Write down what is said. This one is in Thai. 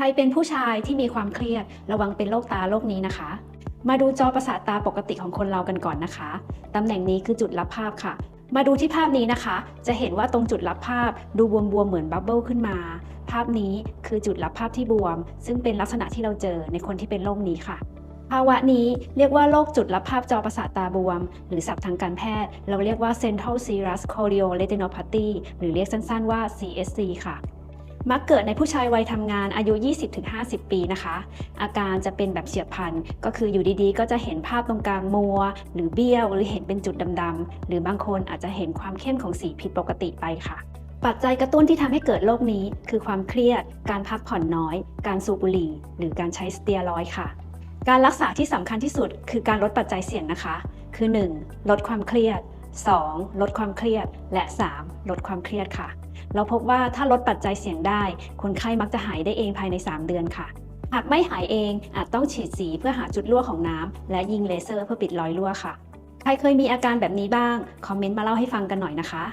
ใครเป็นผู้ชายที่มีความเครียดระวังเป็นโรคตาโรคนี้นะคะ มาดูจอประสาทตาปกติของคนเรากันก่อนนะคะ ตำแหน่งนี้คือจุดรับภาพค่ะ มาดูที่ภาพนี้นะคะ จะเห็นว่าตรงจุดรับภาพดูบวมๆเหมือนบับเบิลขึ้นมา ภาพนี้คือจุดรับภาพที่บวม ซึ่งเป็นลักษณะที่เราเจอในคนที่เป็นโรคนี้ค่ะ ภาวะนี้เรียกว่าโรคจุดรับภาพจอประสาทตาบวม หรือศัพท์ทางการแพทย์ เราเรียกว่า Central Serous Chorioretinopathy หรือเรียกสั้นๆว่า CSC ค่ะ มักเกิดในผู้ชายวัยทำงานอายุ 20-50 ปีนะคะ อาการจะเป็นแบบเฉียบพลัน ก็คืออยู่ดีๆ ก็จะเห็นภาพตรงกลางมัว หรือเบี้ยว หรือเห็นเป็นจุดดำๆ หรือบางคนอาจจะเห็นความเข้มของสีผิดปกติไปค่ะปัจจัยกระตุ้นที่ทำให้เกิดโรคนี้ คือความเครียด การพักผ่อนน้อย การสูบบุหรี่ หรือการใช้สเตียรอยค่ะ การรักษาที่สำคัญที่สุด คือการลดปัจจัยเสี่ยงนะคะ คือ 1. ลดความเครียด 2. ลดความเครียด และ 3. ลดความเครียดค่ะ เราพบว่าถ้าลดปัจจัยเสี่ยงได้ คนไข้มักจะหายได้เองภายใน 3 เดือนค่ะ หากไม่หายเองอาจต้องฉีดสีเพื่อหาจุดรั่วของน้ำและยิงเลเซอร์เพื่อปิดรอยรั่วค่ะ ใครเคยมีอาการแบบนี้บ้าง คอมเมนต์มาเล่าให้ฟังกันหน่อยนะคะ